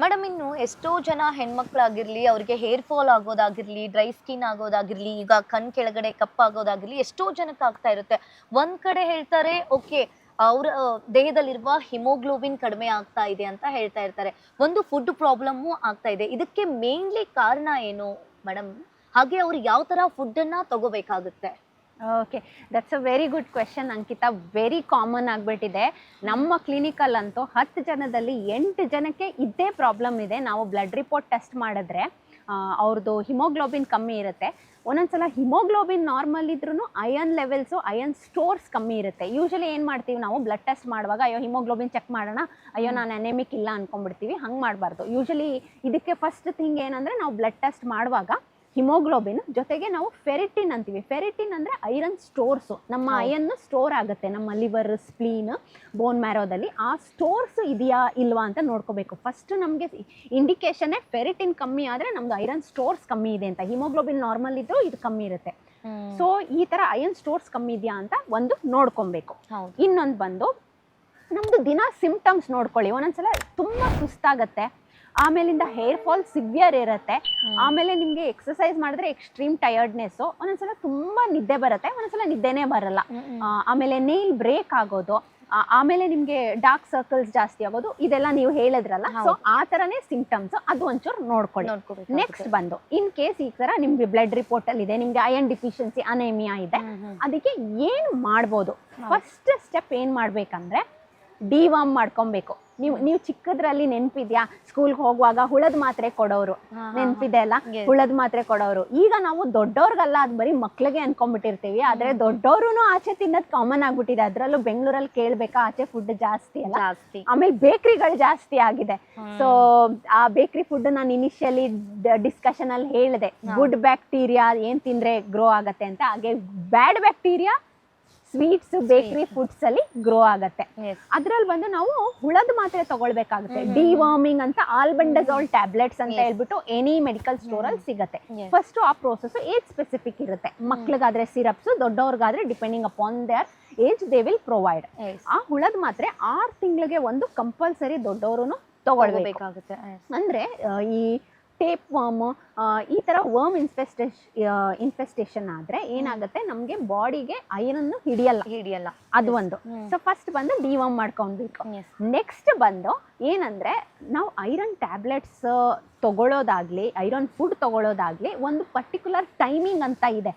Madam, ಇನ್ನು ಎಷ್ಟೋ ಜನ ಹೆಣ್ಮಕ್ಳಾಗಿರ್ಲಿ, ಅವ್ರಿಗೆ ಹೇರ್ ಫಾಲ್ ಆಗೋದಾಗಿರ್ಲಿ ಡ್ರೈ ಸ್ಕಿನ್ ಆಗೋದಾಗಿರ್ಲಿ, ಈಗ ಕಣ್ ಕೆಳಗಡೆ ಕಪ್ಪಾಗೋದಾಗಿರ್ಲಿ, ಎಷ್ಟೋ ಜನಕ್ಕೆ ಆಗ್ತಾ ಇರುತ್ತೆ. ಒಂದ್ ಕಡೆ ಹೇಳ್ತಾರೆ, ಓಕೆ, ಅವ್ರ ದೇಹದಲ್ಲಿರುವ ಹಿಮೋಗ್ಲೋಬಿನ್ ಕಡಿಮೆ ಆಗ್ತಾ ಇದೆ ಅಂತ ಹೇಳ್ತಾ ಇರ್ತಾರೆ. ಒಂದು ಫುಡ್ ಪ್ರಾಬ್ಲಮ್ಮು ಆಗ್ತಾ ಇದೆ. ಇದಕ್ಕೆ ಮೇನ್ಲಿ ಕಾರಣ ಏನು, ಮೇಡಮ್? ಹಾಗೆ ಅವ್ರು ಯಾವ ತರ ಫುಡ್ ಅನ್ನ ತಗೋಬೇಕಾಗುತ್ತೆ? Okay that's a very good question Ankita very common ಆಗಿಬಿಟ್ಟಿದೆ. ನಮ್ಮ ಕ್ಲಿನಿಕಲ್ ಅಂತೂ ಹತ್ತು ಜನದಲ್ಲಿ ಎಂಟು ಜನಕ್ಕೆ ಇದೇ ಪ್ರಾಬ್ಲಮ್ ಇದೆ. ನಾವು ಬ್ಲಡ್ ರಿಪೋರ್ಟ್ ಟೆಸ್ಟ್ ಮಾಡಿದ್ರೆ ಅವ್ರದ್ದು ಹಿಮೋಗ್ಲೋಬಿನ್ ಕಮ್ಮಿ ಇರುತ್ತೆ. ಒಂದೊಂದ್ಸಲ ಹಿಮೋಗ್ಲೋಬಿನ್ ನಾರ್ಮಲ್ ಇದ್ರೂ ಅಯನ್ ಲೆವೆಲ್ಸು ಅಯನ್ ಸ್ಟೋರ್ಸ್ ಕಮ್ಮಿ ಇರುತ್ತೆ. ಯೂಶಲಿ ಏನು ಮಾಡ್ತೀವಿ ನಾವು? ಬ್ಲಡ್ ಟೆಸ್ಟ್ ಮಾಡುವಾಗ, ಅಯ್ಯೋ ಹಿಮೋಗ್ಲೋಬಿನ್ ಚೆಕ್ ಮಾಡೋಣ. ಅಯ್ಯೋ, ನಾನು ಅನೆಮಿಕ್ ಇಲ್ಲ ಅನ್ಕೊಂಡ್ಬಿಡ್ತೀವಿ. ಹಂಗೆ ಮಾಡಬಾರ್ದು. ಯೂಶಲಿ ಇದಕ್ಕೆ ಫಸ್ಟ್ ಥಿಂಗ್ ಏನಂದರೆ, ನಾವು ಬ್ಲಡ್ ಟೆಸ್ಟ್ ಮಾಡುವಾಗ ಹಿಮೋಗ್ಲೋಬಿನ್ ಜೊತೆಗೆ ನಾವು ಫೆರಿಟಿನ್ ಅಂತೀವಿ. ಫೆರಿಟಿನ್ ಅಂದರೆ ಐರನ್ ಸ್ಟೋರ್ಸು. ನಮ್ಮ ಐರನ್ ಸ್ಟೋರ್ ಆಗುತ್ತೆ ನಮ್ಮ ಲಿವರ್ ಸ್ಪ್ಲೀನ್ ಬೋನ್ ಮ್ಯಾರೋದಲ್ಲಿ. ಆ ಸ್ಟೋರ್ಸ್ ಇದೆಯಾ ಇಲ್ವಾ ಅಂತ ನೋಡ್ಕೋಬೇಕು. ಫಸ್ಟ್ ನಮಗೆ ಇಂಡಿಕೇಶನ್ನೇ ಫೆರಿಟಿನ್ ಕಮ್ಮಿ ಆದರೆ ನಮ್ದು ಐರನ್ ಸ್ಟೋರ್ಸ್ ಕಮ್ಮಿ ಇದೆ ಅಂತ. ಹಿಮೋಗ್ಲೋಬಿನ್ ನಾರ್ಮಲ್ ಇದ್ದರೂ ಇದು ಕಮ್ಮಿ ಇರುತ್ತೆ. ಸೊ ಈ ಥರ ಐರನ್ ಸ್ಟೋರ್ಸ್ ಕಮ್ಮಿ ಇದೆಯಾ ಅಂತ ಒಂದು ನೋಡ್ಕೊಬೇಕು. ಇನ್ನೊಂದು ಬಂದು ನಮ್ಮದು ದಿನ ಸಿಂಪ್ಟಮ್ಸ್ ನೋಡ್ಕೊಳ್ಳಿ. ಒಂದೊಂದ್ಸಲ ತುಂಬ ಸುಸ್ತಾಗತ್ತೆ. ಆಮೇಲಿಂದ ಹೇರ್ ಫಾಲ್ ಸಿವಿಯರ್ ಇರುತ್ತೆ. ಆಮೇಲೆ ನಿಮಗೆ ಎಕ್ಸಸೈಸ್ ಮಾಡಿದ್ರೆ ಎಕ್ಸ್ಟ್ರೀಮ್ ಟಯರ್ಡ್ನೆಸ್ಸು ಒಂದೊಂದ್ಸಲ ತುಂಬ ನಿದ್ದೆ ಬರುತ್ತೆ ಒಂದೊಂದ್ಸಲ ನಿದ್ದೆನೇ ಬರಲ್ಲ. ಆಮೇಲೆ ನೇಲ್ ಬ್ರೇಕ್ ಆಗೋದು ಆಮೇಲೆ ನಿಮಗೆ ಡಾರ್ಕ್ ಸರ್ಕಲ್ಸ್ ಜಾಸ್ತಿ ಆಗೋದು ಇದೆಲ್ಲ ನೀವು ಹೇಳಿದ್ರಲ್ಲ. ಸೊ ಆ ತರನೇ ಸಿಂಪ್ಟಮ್ಸ್ ಅದು ಒಂಚೂರು ನೋಡ್ಕೊಳ್ಳಿ. ನೆಕ್ಸ್ಟ್ ಬಂದು ಇನ್ ಕೇಸ್ ಈ ತರ ನಿಮ್ಗೆ ಬ್ಲಡ್ ರಿಪೋರ್ಟ್ ಅಲ್ಲಿ ಇದೆ ನಿಮ್ಗೆ ಐರನ್ ಡಿಫಿಷಿಯನ್ಸಿ ಅನೇಮಿಯಾ ಇದೆ ಅದಕ್ಕೆ ಏನು ಮಾಡ್ಬೋದು? ಫಸ್ಟ್ ಸ್ಟೆಪ್ ಏನ್ ಮಾಡ್ಬೇಕಂದ್ರೆ ಡಿವಾಮ್ ಮಾಡ್ಕೊಬೇಕು. ನೀವು ನೀವು ಚಿಕ್ಕದ್ರಲ್ಲಿ ನೆನಪಿದ್ಯಾ? ಸ್ಕೂಲ್ಗೆ ಹೋಗುವಾಗ ಹುಳದ ಮಾತ್ರೆ ಕೊಡೋರು. ನೆನಪಿದೆ ಅಲ್ಲ. ಹುಳದ ಮಾತ್ರೆ ಕೊಡೋರು. ಈಗ ನಾವು ದೊಡ್ಡವ್ರಿಗಲ್ಲ ಅದು ಬರೀ ಮಕ್ಳಿಗೆ ಅನ್ಕೊಂಡ್ಬಿಟ್ಟಿರ್ತೀವಿ ಆದ್ರೆ ದೊಡ್ಡವ್ರು ಆಚೆ ತಿನ್ನೋದು ಕಾಮನ್ ಆಗ್ಬಿಟ್ಟಿದೆ. ಅದ್ರಲ್ಲೂ ಬೆಂಗಳೂರಲ್ಲಿ ಕೇಳ್ಬೇಕಾ? ಆಚೆ ಫುಡ್ ಜಾಸ್ತಿ ಅಲ್ಲ? ಆಮೇಲೆ ಬೇಕ್ರಿಗಳು ಜಾಸ್ತಿ ಆಗಿದೆ. ಸೊ ಆ ಬೇಕ್ರಿ ಫುಡ್ ನಾನು ಇನಿಷಿಯಲಿ ಡಿಸ್ಕಷನ್ ಅಲ್ಲಿ ಹೇಳಿದೆ. ಗುಡ್ ಬ್ಯಾಕ್ಟೀರಿಯಾ ಏನ್ ತಿಂದ್ರೆ ಗ್ರೋ ಆಗತ್ತೆ ಅಂತ. ಹಾಗೆ bad bacteria sweets bakery foods ಅಲ್ಲಿ ಗ್ರೋ ಆಗತ್ತೆ. ಅದ್ರಲ್ಲಿ ಬಂದು ನಾವು ಹುಳದ ಮಾತ್ರೆ ತಗೊಳ್ಬೇಕಾಗುತ್ತೆ. ಡಿ ಡಿವಾರ್ಮಿಂಗ್ ಅಂತ ಆಲ್ಬಂಡಜಾಲ್ ಟ್ಯಾಬ್ಲೆಟ್ಸ್ ಅಂತ ಹೇಳ್ಬಿಟ್ಟು ಎನಿ ಮೆಡಿಕಲ್ ಸ್ಟೋರ್ ಅಲ್ಲಿ ಸಿಗತ್ತೆ. ಫಸ್ಟ್ ಆ ಪ್ರೋಸೆಸ್ ಏಜ್ ಸ್ಪೆಸಿಫಿಕ್ ಇರುತ್ತೆ. ಮಕ್ಳಿಗಾದ್ರೆ syrups ದೊಡ್ಡವ್ರಿಗಾದ್ರೆ depending upon their age they will provide ಆ ಹುಳದ ಮಾತ್ರೆ ಆರು ತಿಂಗಳಿಗೆ ಒಂದು ಕಂಪಲ್ಸರಿ ದೊಡ್ಡವರು ತಗೊಳ್ಬೇಕಾಗುತ್ತೆ. ಅಂದ್ರೆ ಈ ಟೇಪ್ ವರ್ಮ್ ಈ ತರ ವರ್ಮ್ ಇನ್ಫೆಸ್ಟೇಷ್ ಇನ್ಫೆಸ್ಟೇಷನ್ ಆದ್ರೆ ಏನಾಗುತ್ತೆ? ನಮಗೆ ಬಾಡಿಗೆ ಐರನ್ ಹಿಡಿಯಲ್ಲ. ಹಿಡಿಯಲ್ಲ. ಅದು ಒಂದು. ಸೊ ಫಸ್ಟ್ ಬಂದು ಡಿವರ್ಮ್ ವಾಮ್ ಮಾಡ್ಕೊಂಡ್ಬೇಕು ನೆಕ್ಸ್ಟ್ ಬಂದು ಏನಂದ್ರೆ ನಾವು ಐರನ್ ಟ್ಯಾಬ್ಲೆಟ್ಸ್ ತಗೊಳ್ಳೋದಾಗ್ಲಿ ಐರನ್ ಫುಡ್ ತಗೊಳ್ಳೋದಾಗ್ಲಿ ಒಂದು ಪರ್ಟಿಕ್ಯುಲರ್ ಟೈಮಿಂಗ್ ಅಂತ ಇದೆ.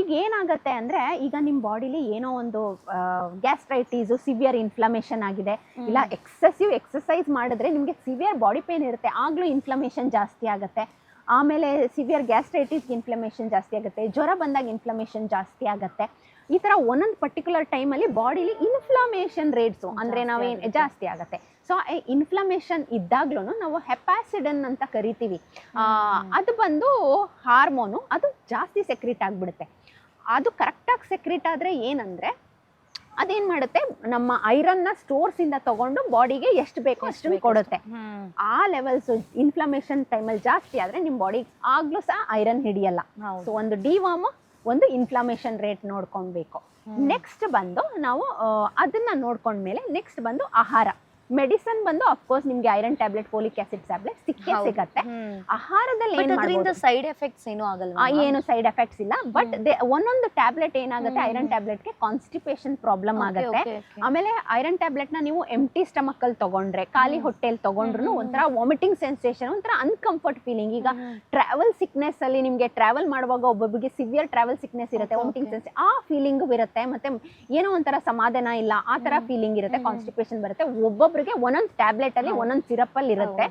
ಈಗ ಏನಾಗುತ್ತೆ ಅಂದರೆ ಈಗ ನಿಮ್ಮ ಬಾಡಿಲಿ ಏನೋ ಒಂದು ಗ್ಯಾಸ್ಟ್ರೈಟೀಸು ಸಿವಿಯರ್ ಇನ್ಫ್ಲಮೇಷನ್ ಆಗಿದೆ. ಇಲ್ಲ ಎಕ್ಸೆಸಿವ್ ಎಕ್ಸಸೈಸ್ ಮಾಡಿದ್ರೆ ನಿಮಗೆ ಸಿವಿಯರ್ ಬಾಡಿ ಪೇನ್ ಇರುತ್ತೆ. ಆಗಲೂ ಇನ್ಫ್ಲಮೇಷನ್ ಜಾಸ್ತಿ ಆಗುತ್ತೆ. ಆಮೇಲೆ ಸಿವಿಯರ್ ಗ್ಯಾಸ್ಟ್ರೈಟಿಸ್ ಇನ್ಫ್ಲಮೇಷನ್ ಜಾಸ್ತಿ ಆಗುತ್ತೆ. ಜ್ವರ ಬಂದಾಗ ಇನ್ಫ್ಲಮೇಷನ್ ಜಾಸ್ತಿ ಆಗುತ್ತೆ. ಈ ಥರ ಒಂದೊಂದು ಪರ್ಟಿಕ್ಯುಲರ್ ಟೈಮಲ್ಲಿ ಬಾಡಿಲಿ ಇನ್ಫ್ಲಮೇಷನ್ ರೇಟ್ಸು ಅಂದರೆ ನಾವೇನು ಜಾಸ್ತಿ ಆಗುತ್ತೆ. ಸೊ ಇನ್ಫ್ಲಮೇಷನ್ ಇದ್ದಾಗ್ಲೂ ನಾವು ಹೆಪಾಸಿಡನ್ ಅಂತ ಕರಿತೀವಿ. ಅದು ಬಂದು ಹಾರ್ಮೋನು ಅದು ಜಾಸ್ತಿ ಸೆಕ್ರಿಟ್ ಆಗಿಬಿಡುತ್ತೆ. ಅದು ಕರೆಕ್ಟಾಗಿ ಸೆಕ್ರಿಟ್ ಆದರೆ ಏನಂದರೆ ಅದೇನು ಮಾಡುತ್ತೆ? ನಮ್ಮ ಐರನ್ನ ಸ್ಟೋರ್ಸಿಂದ ತಗೊಂಡು ಬಾಡಿಗೆ ಎಷ್ಟು ಬೇಕೋ ಅಷ್ಟು. ಕೊಡುತ್ತೆ. ಆ ಲೆವೆಲ್ಸ್ ಇನ್ಫ್ಲಮೇಷನ್ ಟೈಮಲ್ಲಿ ಜಾಸ್ತಿ ಆದರೆ ನಿಮ್ಮ ಬಾಡಿ ಆಗ್ಲೂ ಸಹ ಐರನ್ ಹಿಡಿಯಲ್ಲ. ಸೊ ಒಂದು ಡಿವಾಮ್ ಒಂದು ಇನ್ಫ್ಲಮೇಷನ್ ರೇಟ್ ನೋಡ್ಕೊಳ್ಬೇಕು ನೆಕ್ಸ್ಟ್ ಬಂದು ನಾವು ಅದನ್ನ ನೋಡ್ಕೊಂಡ್ಮೇಲೆ ನೆಕ್ಸ್ಟ್ ಬಂದು ಆಹಾರ. ಮೆಡಿಸನ್ ಬಂದು ಅಫ್ಕೋರ್ಸ್ ನಿಮ್ಗೆ iron tablet folic acid tablet ಸಿಕ್ಕೇ. ಸಿಗತ್ತೆ. ಆಹಾರದಲ್ಲಿ ಅದರಿಂದ ಸೈಡ್ ಎಫೆಕ್ಟ್ಸ್ ಏನು ಆಗಲ್ಲ ಏನು ಸೈಡ್ ಎಫೆಕ್ಟ್ಸ್ ಇಲ್ಲ ಬಟ್ ಒಂದೊಂದು ಟ್ಯಾಬ್ಲೆಟ್ ಏನಾಗುತ್ತೆ. ಐರನ್ ಟ್ಯಾಬ್ಲೆಟ್ಗೆ ಕಾನ್ಸ್ಟಿಪೇಷನ್ ಪ್ರಾಬ್ಲಮ್ ಆಗುತ್ತೆ. ಆಮೇಲೆ ಐರನ್ ಟ್ಯಾಬ್ಲೆಟ್ನ ನೀವು ಎಂಟಿ ಸ್ಟಮಕ್ ಅಲ್ಲಿ ತಗೊಂಡ್ರೆ ಖಾಲಿ. ಹೊಟ್ಟೆಲ್ ತಗೊಂಡ್ರು ಒಂಥರ ವಾಮಿಟಿಂಗ್ ಸೆನ್ಸೇಷನ್ ಒಂಥರ ಅನ್ಕಂಫರ್ಟ್ ಫೀಲಿಂಗ್ ಈಗ ಟ್ರಾವೆಲ್ ಸಿಕ್ನೆಸ್ ಅಲ್ಲಿ ನಿಮ್ಗೆ ಟ್ರಾವೆಲ್ ಮಾಡುವಾಗ ಒಬ್ಬೊಬ್ಬರಿಗೆ ಸಿವಿಯರ್ ಟ್ರಾವೆಲ್ ಸಿಕ್ನೆಸ್ ಇರುತ್ತೆ ವಾಮಿಟಿಂಗ್. ಸೆನ್ಸ್ ಆ ಫೀಲಿಂಗ್ ಇರುತ್ತೆ ಮತ್ತೆ ಏನೋ ಒಂಥರ ಸಮಾಧಾನ ಇಲ್ಲ ಆ ತರ ಫೀಲಿಂಗ್ ಇರುತ್ತೆ. ಕಾನ್ಸ್ಟಿಪೇಷನ್ ಬರುತ್ತೆ ಒಂದೊಂದು ಟ್ಯಾಬ್ಲೆಟ್ ಅಲ್ಲಿ ಒಂದೊಂದ್ ಸಿರಪ್ ಅಲ್ಲಿ ಇರುತ್ತೆ.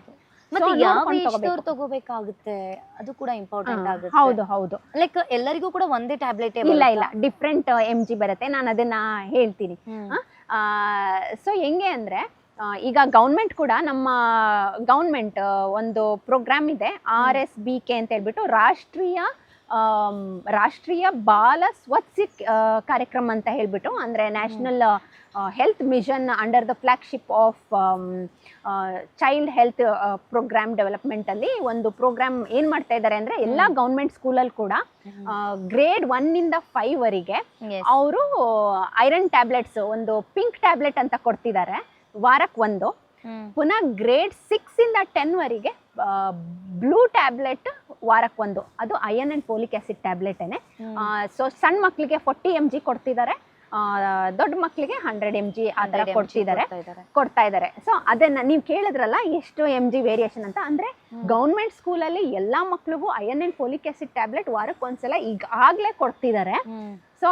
ಮತ್ತೆ ಯಾವ ಏಜ್ದವ್ರು. ತಗೋಬೇಕಾಗುತ್ತೆ? ಅದು ಕೂಡ ಇಂಪಾರ್ಟೆಂಟ್ ಆಗುತ್ತೆ. ಹೌದು ಹೌದು. ಲೈಕ್ ಎಲ್ಲರಿಗೂ ಕೂಡ ಒಂದೇ ಟ್ಯಾಬ್ಲೆಟ್ ಇಲ್ಲ ಇಲ್ಲ. ಡಿಫ್ರೆಂಟ್ ಎಂ ಜಿ ಬರುತ್ತೆ. ನಾನು ಅದನ್ನ ಹೇಳ್ತೀನಿ. ಸೊ ಹೆಂಗೆ ಅಂದ್ರೆ ಈಗ ಗೌರ್ಮೆಂಟ್ ಕೂಡ ನಮ್ಮ ಗೌರ್ಮೆಂಟ್ ಒಂದು ಪ್ರೋಗ್ರಾಮ್ ಇದೆ. ಆರ್ ಎಸ್ ಬಿ ಕೆ ಅಂತ ಹೇಳ್ಬಿಟ್ಟು ರಾಷ್ಟ್ರೀಯ ರಾಷ್ಟ್ರೀಯ ಬಾಲ ಸ್ವಚ್ಛ ಕಾರ್ಯಕ್ರಮ ಅಂತ ಹೇಳಿಬಿಟ್ಟು ಅಂದರೆ National Health Mission under the flagship of child health programme ಡೆವಲಪ್ಮೆಂಟಲ್ಲಿ ಒಂದು ಪ್ರೋಗ್ರಾಮ್ ಏನು ಮಾಡ್ತಾ ಇದ್ದಾರೆ ಅಂದರೆ ಎಲ್ಲ ಗೌರ್ಮೆಂಟ್ ಸ್ಕೂಲಲ್ಲಿ ಕೂಡ ಗ್ರೇಡ್ ಒನ್ನಿಂದ ಫೈವ್ ವರೆಗೆ ಅವರು ಐರನ್ ಟ್ಯಾಬ್ಲೆಟ್ಸ್ ಒಂದು ಪಿಂಕ್ ಟ್ಯಾಬ್ಲೆಟ್ ಅಂತ ಕೊಡ್ತಿದ್ದಾರೆ ವಾರಕ್ಕೆ ಒಂದು ಪುನಃ ಗ್ರೇಡ್ ಸಿಕ್ಸ್ ಇಂದ ಟೆನ್ ವರೆಗೆ ಬ್ಲೂ ಟ್ಯಾಬ್ಲೆಟ್ ವಾರಕ್ಕೊಂದು ಅದು ಅಯನ್ ಅಂಡ್ ಪೋಲಿಕ್ ಆಸಿಡ್ ಟ್ಯಾಬ್ಲೆಟೇನೆ ಸೊ ಸಣ್ಣ ಮಕ್ಕಳಿಗೆ ಫೋರ್ಟಿ ಎಂ ಜಿ ಕೊಡ್ತಿದ್ದಾರೆ ದೊಡ್ಡ ಮಕ್ಕಳಿಗೆ ಹಂಡ್ರೆಡ್ ಎಂ ಜಿ ಆ ಥರ ಕೊಡ್ತಿದ್ದಾರೆ ಕೊಡ್ತಾ ಇದ್ದಾರೆ ಸೊ ಅದನ್ನ ನೀವು ಕೇಳಿದ್ರಲ್ಲ ಎಷ್ಟು ಎಂ ಜಿ ವೇರಿಯೇಷನ್ ಅಂತ. ಅಂದ್ರೆ ಗೌರ್ಮೆಂಟ್ ಸ್ಕೂಲಲ್ಲಿ ಎಲ್ಲಾ ಮಕ್ಳಿಗೂ iron and folic acid tablet ವಾರಕ್ಕೆ ಒಂದ್ಸಲ ಈಗಾಗ್ಲೇ ಕೊಡ್ತಿದ್ದಾರೆ ಸೊ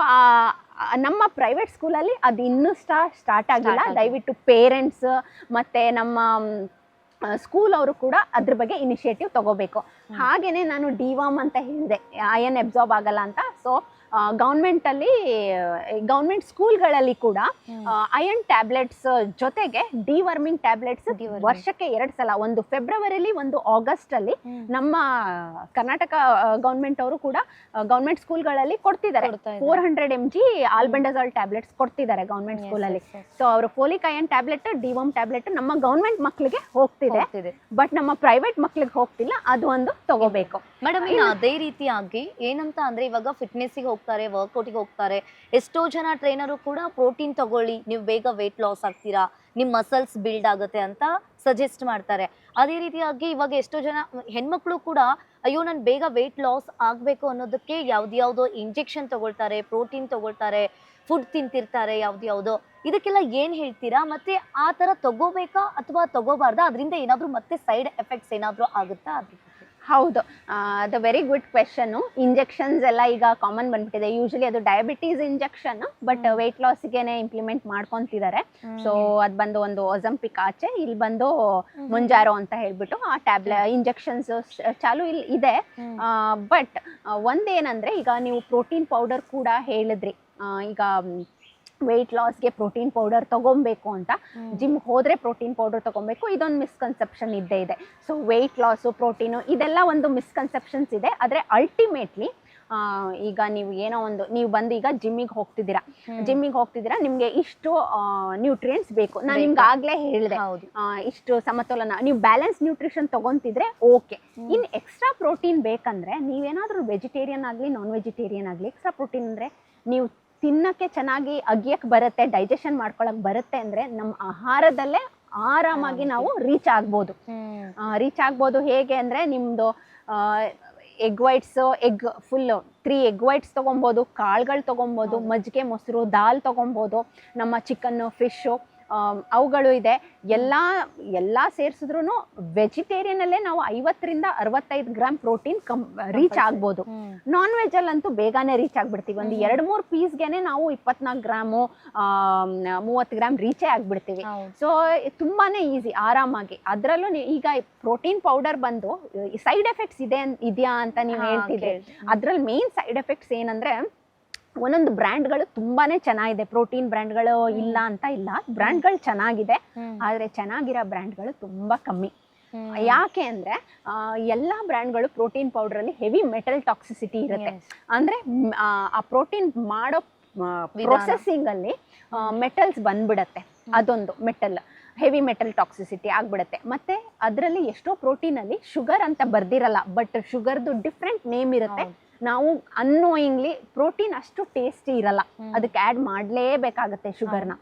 ನಮ್ಮ ಪ್ರೈವೇಟ್ ಸ್ಕೂಲಲ್ಲಿ ಅದು ಇನ್ನೂ ಸ್ಟಾ ಸ್ಟಾರ್ಟ್ ಆಗಿಲ್ಲ. ದಯವಿಟ್ಟು ಪೇರೆಂಟ್ಸ್ ಮತ್ತೆ ನಮ್ಮ ಸ್ಕೂಲ್ ಅವರು ಕೂಡ ಅದ್ರ ಬಗ್ಗೆ ಇನಿಷಿಯೇಟಿವ್ ತಗೋಬೇಕು ಹಾಗೇನೆ ನಾನು ಡಿವಾಮ್ ಅಂತ ಹೇಳಿದೆ. ಅಯನ್ ಅಬ್ಸಾರ್ಬ್ ಆಗಲ್ಲ ಅಂತ. ಸೊ ಗೌರ್ಮೆಂಟಲ್ಲಿ ಗೌರ್ಮೆಂಟ್ ಸ್ಕೂಲ್ಗಳಲ್ಲಿ ಕೂಡ ಐಯನ್ ಟ್ಯಾಬ್ಲೆಟ್ಸ್ ಜೊತೆಗೆ ಡಿವರ್ಮಿಂಗ್ ಟ್ಯಾಬ್ಲೆಟ್ಸ್ ವರ್ಷಕ್ಕೆ ಎರಡು ಸಲ ಒಂದು ಫೆಬ್ರವರಿಲಿ ಒಂದು ಆಗಸ್ಟ್ ಅಲ್ಲಿ ನಮ್ಮ ಕರ್ನಾಟಕ ಗೌರ್ಮೆಂಟ್ ಅವರು ಕೂಡ ಗೌರ್ಮೆಂಟ್ ಸ್ಕೂಲ್ಗಳಲ್ಲಿ ಕೊಡ್ತಿದ್ದಾರೆ. Four hundred M G albendazole tablets ಕೊಡ್ತಿದ್ದಾರೆ ಗೌರ್ಮೆಂಟ್ ಸ್ಕೂಲಲ್ಲಿ ಸೊ ಅವರು folic iron tablet deworm tablet ನಮ್ಮ ಗೌರ್ಮೆಂಟ್ ಮಕ್ಕಳಿಗೆ ಹೋಗ್ತಿದೆ. ಬಟ್ ನಮ್ಮ ಪ್ರೈವೇಟ್ ಮಕ್ಕಳಿಗೆ ಹೋಗ್ತಿಲ್ಲ. ಅದು ಒಂದು ತಗೋಬೇಕು. ಮೇಡಮ್ ಇನ್ನು ಅದೇ ರೀತಿಯಾಗಿ ಏನಂತ ಅಂದ್ರೆ ಇವಾಗ ಫಿಟ್ನೆಸ್ಸಿಗೆ ಹೋಗ್ತಾರೆ ವರ್ಕೌಟಿಗೆ ಹೋಗ್ತಾರೆ, ಎಷ್ಟೋ ಜನ ಟ್ರೈನರು ಕೂಡ ಪ್ರೋಟೀನ್ ತಗೊಳ್ಳಿ, ನೀವು ಬೇಗ ವೆಯ್ಟ್ ಲಾಸ್ ಆಗ್ತೀರಾ ನಿಮ್ಮ ಮಸಲ್ಸ್ ಬಿಲ್ಡ್ ಆಗುತ್ತೆ ಅಂತ ಸಜೆಸ್ಟ್ ಮಾಡ್ತಾರೆ. ಅದೇ ರೀತಿಯಾಗಿ ಇವಾಗ ಎಷ್ಟೋ ಜನ, ಹೆಣ್ಮಕ್ಳು ಕೂಡ ಅಯ್ಯೋ, ನಾನು ಬೇಗ ವೆಯ್ಟ್ ಲಾಸ್ ಆಗಬೇಕು ಅನ್ನೋದಕ್ಕೆ ಯಾವ್ದ್ಯಾವ್ದೋ ಇಂಜೆಕ್ಷನ್ ತಗೊಳ್ತಾರೆ ಪ್ರೋಟೀನ್ ತಗೊಳ್ತಾರೆ ಫುಡ್ ತಿಂತಿರ್ತಾರೆ ಯಾವ್ದ್ಯಾವುದೋ. ಇದಕ್ಕೆಲ್ಲ ಏನ್ ಹೇಳ್ತೀರಾ? ಮತ್ತೆ ಆ ತರ ತಗೋಬೇಕಾ ಅಥವಾ ತಗೋಬಾರ್ದಾ? ಅದರಿಂದ ಏನಾದ್ರೂ ಮತ್ತೆ ಸೈಡ್ ಎಫೆಕ್ಟ್ಸ್ ಏನಾದ್ರೂ ಆಗುತ್ತಾ? ಬಗ್ಗೆ? ಹೌದು. ಅದು ವೆರಿ ಗುಡ್ ಕ್ವೆಶನು ಇಂಜೆಕ್ಷನ್ಸ್ ಎಲ್ಲ ಈಗ ಕಾಮನ್ ಬಂದ್ಬಿಟ್ಟಿದೆ. ಯೂಶಲಿ ಅದು ಡಯಾಬಿಟೀಸ್ ಇಂಜೆಕ್ಷನ್ ಬಟ್. ವೆಯ್ಟ್ ಲಾಸ್ಗೆನೆ ಇಂಪ್ಲಿಮೆಂಟ್ ಮಾಡ್ಕೊತಿದ್ದಾರೆ ಸೊ ಅದು ಬಂದು ಒಂದು ಒಜಂಪಿಕ್ ಆಚೆ ಇಲ್ಲಿ ಬಂದು. ಮುಂಜಾರೋ ಅಂತ ಹೇಳ್ಬಿಟ್ಟು ಆ ಟ್ಯಾಬ್ಲೆ ಇಂಜೆಕ್ಷನ್ಸ್ ಚಾಲು ಇಲ್ಲಿ ಇದೆ. ಬಟ್ ಒಂದೇನಂದ್ರೆ ಈಗ ನೀವು ಪ್ರೋಟೀನ್ ಪೌಡರ್ ಕೂಡ ಹೇಳಿದ್ರಿ. ಈಗ ವೆಯ್ಟ್ ಲಾಸ್ಗೆ ಪ್ರೋಟೀನ್ ಪೌಡರ್ ತಗೊಬೇಕು ಅಂತ. ಜಿಮ್ ಹೋದ್ರೆ ಪ್ರೋಟೀನ್ ಪೌಡರ್ ತಗೊಬೇಕು. ಇದೊಂದು ಮಿಸ್ಕನ್ಸೆಪ್ಷನ್ ಇದ್ದೇ ಇದೆ. ಸೊ ವೆಯ್ಟ್ ಲಾಸು ಪ್ರೋಟೀನು ಇದೆಲ್ಲ ಒಂದು ಮಿಸ್ಕನ್ಸೆಪ್ಷನ್ಸ್ ಇದೆ. ಆದರೆ ಅಲ್ಟಿಮೇಟ್ಲಿ ಈಗ ನೀವು ಏನೋ ಒಂದು ನೀವು ಬಂದು ಈಗ ಜಿಮ್ಮಿಗೆ ಹೋಗ್ತಿದ್ದೀರಾ. ಜಿಮ್ಮಿಗೆ ಹೋಗ್ತಿದ್ದೀರಾ ನಿಮಗೆ ಇಷ್ಟು ನ್ಯೂಟ್ರಿಯೆಂಟ್ಸ್ ಬೇಕು. ನಾನು. ನಿಮ್ಗೆ ಆಗ್ಲೇ ಹೇಳಿದೆ. ಹೌದು. ಇಷ್ಟು ಸಮತೋಲನ. ನೀವು ಬ್ಯಾಲೆನ್ಸ್ ನ್ಯೂಟ್ರಿಷನ್ ತೊಗೊತಿದ್ರೆ ಓಕೆ. ಇನ್ನು ಎಕ್ಸ್ಟ್ರಾ ಪ್ರೋಟೀನ್ ಬೇಕಂದ್ರೆ ನೀವೇನಾದರೂ ವೆಜಿಟೇರಿಯನ್ ಆಗಲಿ ನಾನ್ ವೆಜಿಟೇರಿಯನ್ ಆಗಲಿ ಎಕ್ಸ್ಟ್ರಾ ಪ್ರೋಟೀನ್ ಅಂದರೆ ನೀವು ತಿನ್ನಕ್ಕೆ ಚೆನ್ನಾಗಿ ಅಗಿಯಕ್ಕೆ ಬರುತ್ತೆ ಡೈಜೆಷನ್ ಮಾಡ್ಕೊಳಕ್ ಬರುತ್ತೆ ಅಂದ್ರೆ ನಮ್ಮ ಆಹಾರದಲ್ಲೇ ಆರಾಮಾಗಿ ನಾವು ರೀಚ್ ಆಗ್ಬೋದು ರೀಚ್ ಆಗ್ಬೋದು ಹೇಗೆ ಅಂದ್ರೆ ನಿಮ್ದು egg whites egg full three egg whites ತೊಗೊಬೋದು ಕಾಳುಗಳು ತೊಗೊಬೋದು. ಮಜ್ಜಿಗೆ ಮೊಸರು ದಾಲ್ ತೊಗೊಬೋದು ನಮ್ಮ ಚಿಕನ್ನು ಫಿಶ್ಶು ಅವುಗಳು ಇದೆ ಎಲ್ಲ ಎಲ್ಲ ಸೇರಿಸಿದ್ರು ವೆಜಿಟೇರಿಯನಲ್ಲೇ ನಾವು ಐವತ್ತರಿಂದ ಅರವತ್ತೈದು ಗ್ರಾಮ್ ಪ್ರೋಟೀನ್ ಕಮ್ ರೀಚ್. ಆಗ್ಬೋದು. ನಾನ್ ವೆಜ್ಜಲ್ಲಂತೂ ಬೇಗನೆ ರೀಚ್ ಆಗಿಬಿಡ್ತೀವಿ ಒಂದು ಎರಡು ಮೂರು ಪೀಸ್ಗೆನೆ ನಾವು ಇಪ್ಪತ್ನಾಲ್ಕು ಗ್ರಾಮು ಮೂವತ್ತು ಗ್ರಾಮ್ ರೀಚೇ ಆಗಿಬಿಡ್ತೀವಿ. ಸೊ ತುಂಬಾನೇ ಈಸಿ ಆರಾಮಾಗಿ ಅದರಲ್ಲೂ ಈಗ ಪ್ರೋಟೀನ್ ಪೌಡರ್ ಬಂದು ಸೈಡ್ ಎಫೆಕ್ಟ್ಸ್ ಇದೆ ಇದೆಯಾ ಅಂತ ನೀವು ಹೇಳ್ತಿದ್ರೆ. ಅದ್ರಲ್ಲಿ ಮೇನ್ ಸೈಡ್ ಎಫೆಕ್ಟ್ಸ್ ಏನಂದ್ರೆ ಒಂದೊಂದು ಬ್ರ್ಯಾಂಡ್ಗಳು ತುಂಬಾನೇ ಚೆನ್ನಾಗಿದೆ. ಪ್ರೋಟೀನ್ ಬ್ರ್ಯಾಂಡ್ಗಳು ಇಲ್ಲ ಅಂತ ಇಲ್ಲ. ಬ್ರ್ಯಾಂಡ್ಗಳು ಚೆನ್ನಾಗಿದೆ. ಆದರೆ ಚೆನ್ನಾಗಿರೋ ಬ್ರ್ಯಾಂಡ್ಗಳು ತುಂಬಾ ಕಮ್ಮಿ. ಯಾಕೆ ಅಂದ್ರೆ ಎಲ್ಲ ಬ್ರ್ಯಾಂಡ್ಗಳು ಪ್ರೋಟೀನ್ ಪೌಡರ್ ಅಲ್ಲಿ ಹೆವಿ ಮೆಟಲ್ ಟಾಕ್ಸಿಸಿಟಿ ಇರುತ್ತೆ. ಅಂದ್ರೆ ಆ, ಪ್ರೋಟೀನ್ ಮಾಡೋ. ಪ್ರೊಸೆಸಿಂಗ್ ಅಲ್ಲಿ ಮೆಟಲ್ಸ್ ಬಂದ್ಬಿಡತ್ತೆ. ಅದೊಂದು ಮೆಟಲ್. ಹೆವಿ ಮೆಟಲ್ ಟಾಕ್ಸಿಸಿಟಿ ಆಗ್ಬಿಡತ್ತೆ. ಮತ್ತೆ ಅದರಲ್ಲಿ ಎಷ್ಟೋ ಪ್ರೋಟೀನ್ ಅಲ್ಲಿ ಶುಗರ್ ಅಂತ ಬರ್ದಿರಲ್ಲ ಬಟ್ ಶುಗರ್ದು ಡಿಫ್ರೆಂಟ್ ನೇಮ್ ಇರುತ್ತೆ. ನಾವು ಅನ್ನೋಯಿಂಗ್ಲಿ ಪ್ರೋಟೀನ್ ಅಷ್ಟು ಟೇಸ್ಟಿ ಇರಲ್ಲ. ಅದಕ್ಕೆ ಆ್ಯಡ್ ಮಾಡಲೇಬೇಕಾಗತ್ತೆ ಶುಗರ್ನ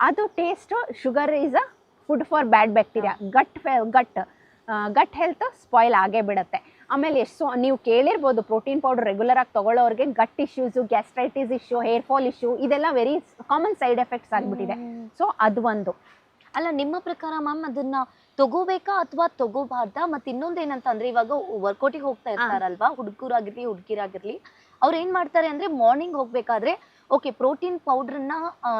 ಅದು taste sugar is a food for bad bacteria gut gut gut health spoil ಆಗೇ ಬಿಡುತ್ತೆ. ಆಮೇಲೆ ಎಷ್ಟು ನೀವು ಕೇಳಿರ್ಬೋದು ಪ್ರೋಟೀನ್ ಪೌಡರ್ ರೆಗ್ಯುಲರ್ ಆಗಿ ತಗೊಳ್ಳೋರಿಗೆ gut issues gastritis issue hair fall issue ಇದೆಲ್ಲ ವೆರಿ ಕಾಮನ್ ಸೈಡ್ ಎಫೆಕ್ಟ್ಸ್ ಆಗಿಬಿಟ್ಟಿದೆ. ಸೊ ಅದು ಒಂದು. ಅಲ್ಲ ನಿಮ್ಮ ಪ್ರಕಾರ ಮ್ಯಾಮ್ ಅದನ್ನ ತಗೋಬೇಕಾ ಅಥವಾ ತಗೋಬಾರ್ದಾ? ಮತ್ತೆ ಇನ್ನೊಂದ್ ಏನಂತ ಅಂದ್ರೆ ಇವಾಗ ವರ್ಕೌಟಿಗೆ ಹೋಗ್ತಾ ಇರ್ತಾರಲ್ವಾ? ಹುಡುಗರಾಗಿರ್ಲಿ ಹುಡುಗಿರಾಗಿರ್ಲಿ. ಅವ್ರು ಏನ್ ಮಾಡ್ತಾರೆ ಅಂದ್ರೆ ಮಾರ್ನಿಂಗ್ ಹೋಗ್ಬೇಕಾದ್ರೆ ಓಕೆ ಪ್ರೋಟೀನ್ ಪೌಡರ್ನ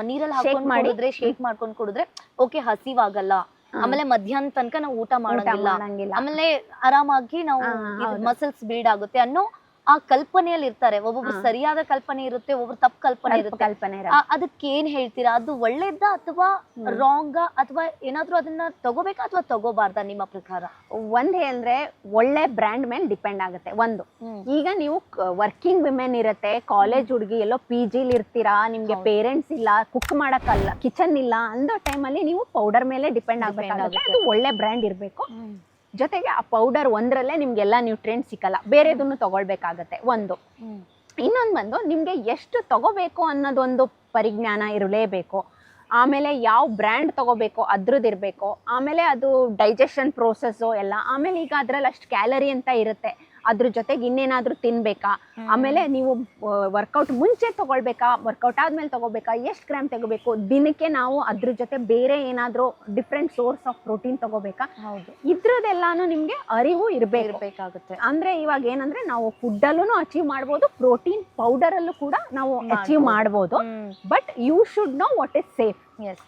ನೀರಲ್ಲಿ ಹಾಕೊಂಡ್ ಹಾಕೊಂಡು ಮಾಡಿ. ಕುಡಿದ್ರೆ ಶೇಕ್ ಮಾಡ್ಕೊಂಡು ಕುಡಿದ್ರೆ ಓಕೆ ಹಸಿವಾಗಲ್ಲ. ಆಮೇಲೆ ಮಧ್ಯಾಹ್ನ ತನಕ ನಾವು ಊಟ ಮಾಡೋದಿಲ್ಲ ಆಮೇಲೆ ಆರಾಮಾಗಿ ನಾವು ಮಸಲ್ಸ್ ಬಿಲ್ಡ್ ಆಗುತ್ತೆ ಅನ್ನೋ ಆ ಕಲ್ಪನೆಯಲ್ಲಿ ಇರ್ತಾರೆ. ಒಬ್ಬೊಬ್ರು ಸರಿಯಾದ ಕಲ್ಪನೆ ಇರುತ್ತೆ ಒಬ್ಬೊಬ್ರು ತಪ್ಪು ಕಲ್ಪನೆ ಇರುತ್ತೆ. ಕಲ್ಪನೆ ಅದಕ್ಕೆ ಏನ್ ಹೇಳ್ತೀರಾ? ಅದು ಒಳ್ಳೇದ ಅಥವಾ ರಾಂಗ ರಾಂಗ್ ಅಥವಾ ಏನಾದ್ರೂ ಅದನ್ನ ತಗೋಬೇಕಾ ಅಥವಾ ತಗೋಬಾರ್ದ ನಿಮ್ಮ ಪ್ರಕಾರ? ಒಂದ್ ಅಂದ್ರೆ ಒಳ್ಳೆ ಬ್ರ್ಯಾಂಡ್ ಮೇಲೆ ಡಿಪೆಂಡ್ ಆಗುತ್ತೆ. ಒಂದು ಈಗ ನೀವು ವರ್ಕಿಂಗ್ ವಿಮೆನ್ ಇರುತ್ತೆ ಕಾಲೇಜ್ ಹುಡುಗಿ ಎಲ್ಲೋ ಪಿ ಜಿಲಿ ಇರ್ತೀರಾ ನಿಮ್ಗೆ ಪೇರೆಂಟ್ಸ್ ಇಲ್ಲ ಕುಕ್ ಮಾಡಕ್ಕಲ್ಲ ಕಿಚನ್ ಇಲ್ಲ ಅಂದ ಟೈಮಲ್ಲಿ ನೀವು ಪೌಡರ್ ಮೇಲೆ ಡಿಪೆಂಡ್ ಆಗಬೇಕಾಗುತ್ತೆ. ಅದು ಒಳ್ಳೆ ಬ್ರ್ಯಾಂಡ್ ಇರಬೇಕು. ಜೊತೆಗೆ ಆ ಪೌಡರ್ ಒಂದರಲ್ಲೇ ನಿಮಗೆಲ್ಲ ನ್ಯೂಟ್ರಿಯೆಂಟ್ ಸಿಕ್ಕಲ್ಲ. ಬೇರೆದನ್ನು ತಗೊಳ್ಬೇಕಾಗತ್ತೆ ಒಂದು. ಇನ್ನೊಂದು ಬಂದು ನಿಮಗೆ ಎಷ್ಟು ತಗೋಬೇಕು ಅನ್ನೋದೊಂದು ಪರಿಜ್ಞಾನ ಇರಲೇಬೇಕು. ಆಮೇಲೆ ಯಾವ ಬ್ರ್ಯಾಂಡ್ ತಗೋಬೇಕು ಅದ್ರದ್ದು ಇರಬೇಕು. ಆಮೇಲೆ ಅದು ಡೈಜೆಷನ್ ಪ್ರೋಸೆಸ್ಸು ಎಲ್ಲ. ಆಮೇಲೆ ಈಗ ಅದರಲ್ಲಿ ಅಷ್ಟು ಕ್ಯಾಲರಿ ಅಂತ ಇರುತ್ತೆ. ಅದ್ರ ಜೊತೆಗೆ ಇನ್ನೇನಾದ್ರೂ ತಿನ್ಬೇಕಾ? ಆಮೇಲೆ ನೀವು ವರ್ಕೌಟ್ ಮುಂಚೆ ತಗೊಳ್ಬೇಕಾ? ವರ್ಕೌಟ್ ಆದ್ಮೇಲೆ ತಗೋಬೇಕಾ ಎಷ್ಟು ಗ್ರಾಮ್ ತಗೋಬೇಕು ದಿನಕ್ಕೆ ನಾವು ಅದ್ರ ಜೊತೆ ಬೇರೆ ಏನಾದರೂ ಡಿಫ್ರೆಂಟ್ ಸೋರ್ಸ್ ಆಫ್ ಪ್ರೋಟೀನ್ ತಗೋಬೇಕಾ ಹೌದು. ಇದ್ರದ್ದೆಲ್ಲಾನು ನಿಮ್ಗೆ ಅರಿವು ಇರಬೇಕಾಗುತ್ತೆ. ಅಂದ್ರೆ ಇವಾಗ ಏನಂದ್ರೆ ನಾವು ಫುಡ್ ಅಲ್ಲೂ ಅಚೀವ್ ಮಾಡ್ಬೋದು ಪ್ರೋಟೀನ್ ಪೌಡರ್ ಅಲ್ಲೂ ಕೂಡ ನಾವು ಅಚೀವ್ ಮಾಡ್ಬೋದು. ಮಾಡ್ಬೋದು but you should know what is safe as